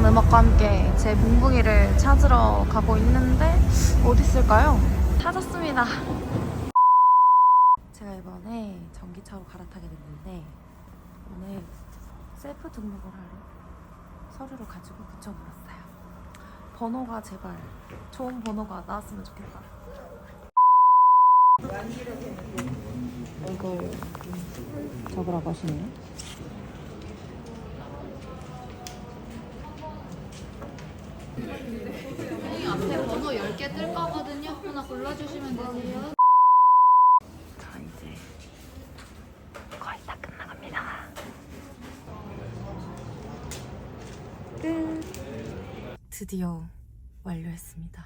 웅장한 음악과 함께 제 뭉붕이를 찾으러 가고 있는데 어디 있을까요? 찾았습니다. 제가 이번에 전기차로 갈아타게 됐는데 오늘 셀프 등록을 하러 서류를 가지고 붙여보았어요. 번호가 제발 좋은 번호가 나왔으면 좋겠다. 이걸 적으라고 하시네요. 앞에 번호 10개 뜰 거거든요. 하나 골라주시면 되세요. 드디어 완료했습니다.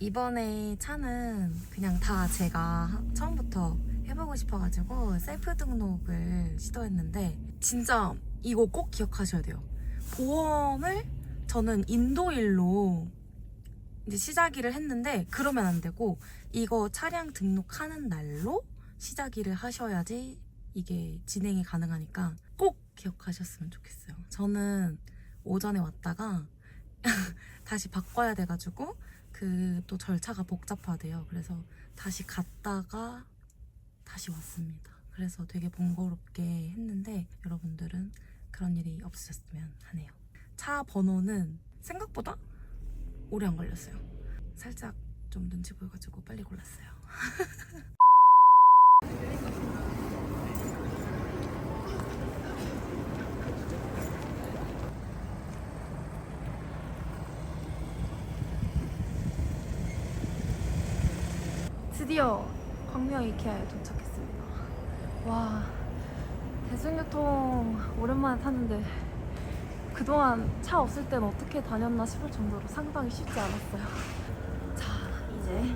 이번에 차는 그냥 다 제가 처음부터 해보고 싶어가지고 셀프 등록을 시도했는데 진짜 이거 꼭 기억하셔야 돼요. 보험을 저는 인도일로 이제 시작일을 했는데 그러면 안 되고 이거 차량 등록하는 날로 시작일을 하셔야지 이게 진행이 가능하니까 꼭 기억하셨으면 좋겠어요. 저는 오전에 왔다가 다시 바꿔야 돼가지고 그 또 절차가 복잡하대요. 그래서 다시 갔다가 다시 왔습니다. 그래서 되게 번거롭게 했는데 여러분들은 그런 일이 없으셨으면 하네요. 차 번호는 생각보다 오래 안 걸렸어요. 살짝 좀 눈치 보여가지고 빨리 골랐어요. 드디어 광명 이케아에 도착했습니다. 와, 대중교통 오랜만에 탔는데 그동안 차 없을 땐 어떻게 다녔나 싶을 정도로 상당히 쉽지 않았어요. 자, 이제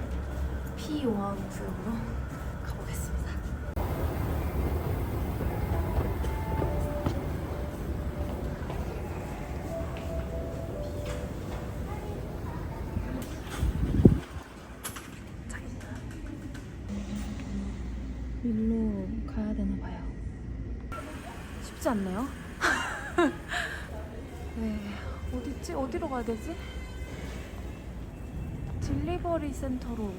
P5항 구역으로 가보겠습니다. 자, 일로 가야 되나 봐요. 쉽지 않네요. 네, 어디지? 어디로 가야 되지? 딜리버리 센터로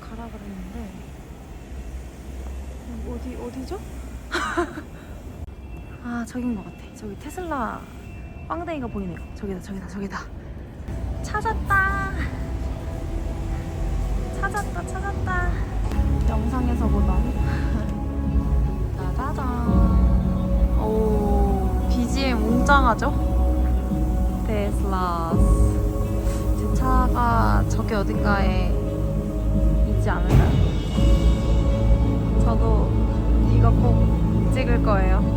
가라 그랬는데 어, 어디 어디죠? 아 저긴 것 같아. 저기 테슬라 빵댕이가 보이네요. 저기다 저기다 저기다. 찾았다. 찾았다 찾았다. 영상에서보다 짜자잔. 오 BGM 웅장하죠? 테슬라스. 제 차가 저기 어딘가에 있지 않을까요? 저도 이거 꼭 찍을 거예요.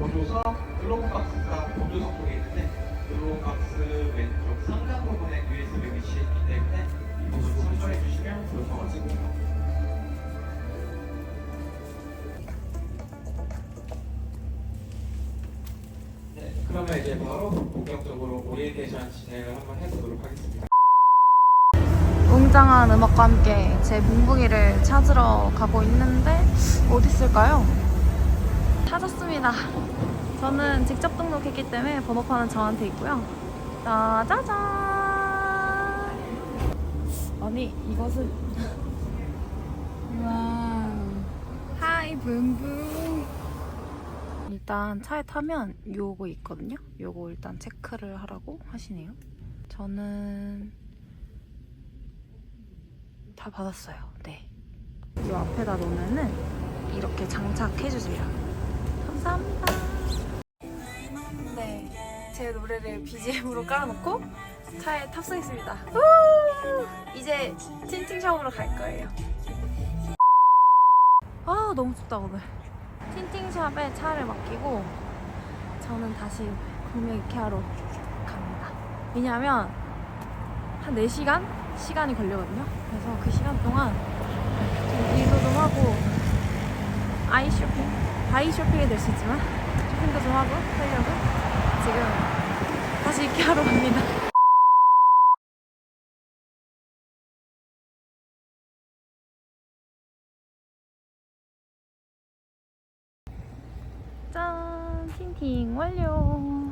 보조석, 드롭박스가 보조석 쪽에 있는데 드롭박스 왼쪽 상단 부분에 USB 위치해 있기 때문에 이 부분 참조해 주시면 좋을 것 같습니다. 네, 그러면 이제 바로 본격적으로 오리엔테이션 진행을 한번 해보도록 하겠습니다. 웅장한 음악과 함께 제 뭉붕이를 찾으러 가고 있는데 어디 있을까요? 찾았습니다. 저는 직접 등록했기 때문에 번호판은 저한테 있고요. 짜자잔! 아니 이것은 와 하이 붕붕 일단 차에 타면 요거 있거든요. 요거 일단 체크를 하라고 하시네요. 저는 다 받았어요. 네. 이 앞에다 놓으면은 이렇게 장착해주세요. 감사합니다. 네. 제 노래를 BGM으로 깔아놓고 차에 탑승했습니다. 우! 이제 틴팅샵으로 갈 거예요. 아, 너무 춥다, 오늘. 틴팅샵에 차를 맡기고 저는 다시 구매 이케아로 갑니다. 왜냐하면 한 4시간 시간이 걸리거든요. 그래서 그 시간 동안 좀 일도 좀 하고 아이 쇼핑, 바이 쇼핑이 될 수 있지만 쇼핑도 좀 하고 하려고 지금 다시 이케아로 갑니다. 짠! 틴팅 완료!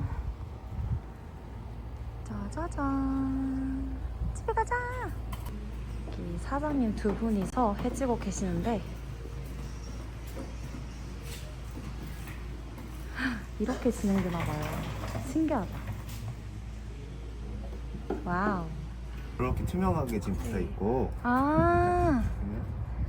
짜자잔! 집에 가자! 사장님 두 분이서 해지고 계시는데 이렇게 진행되나 봐요. 신기하다. 와우. 이렇게 투명하게 지금 붙어 있고 아,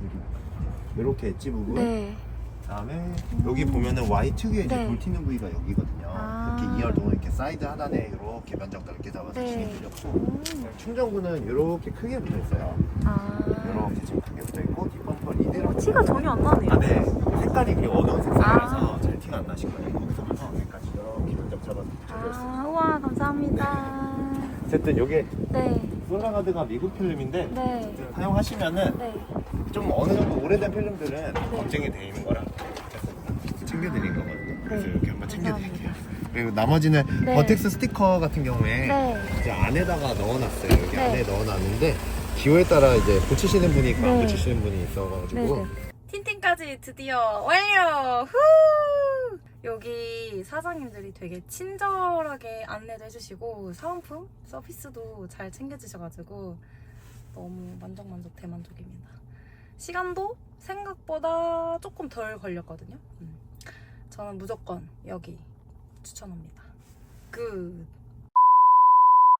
여기 이렇게 엣지 부분 네. 그다음에 여기 보면은 Y 특유의 이제 네. 돌 튀는 부위가 여기거든요. 아. 이렇게 2열도 이렇게 사이드 하단에 이렇게 면적 넓게 잡아서 네. 진이 들렸고 음. 충전구는 이렇게 크게 붙어 있어요. 아. 이렇게 지금 크게 붙어 있고 뒷범퍼 이대로 티가 전혀 안 나네요. 아, 네. 색깔이 그리고 어두운 색깔이라서 아. 잘 티가 안 나실 거예요. 잡아서 붙여졌어요. 아, 우와, 감사합니다. 어쨌든 이게 네, 솔라가드가 미국 필름인데 네, 사용하시면은 네. 좀 어느 정도 오래된 필름들은 검증이 돼 있는 거라 챙겨드린 거거든요. 그래서 네. 이렇게 한번 챙겨드릴게요. 그리고 나머지는 네. 버텍스 스티커 같은 경우에 네. 이제 안에다가 넣어놨어요. 여기 네. 안에 넣어놨는데 기호에 따라 이제 붙이시는 분이 있고 안 네. 붙이시는 분이 있어가지고 틴팅까지 드디어 완료! 후! 여기 사장님들이 되게 친절하게 안내도 해주시고 사은품 서비스도 잘 챙겨주셔가지고 너무 만족만족 대만족입니다. 시간도 생각보다 조금 덜 걸렸거든요. 음. 저는 무조건 여기 추천합니다. 굿!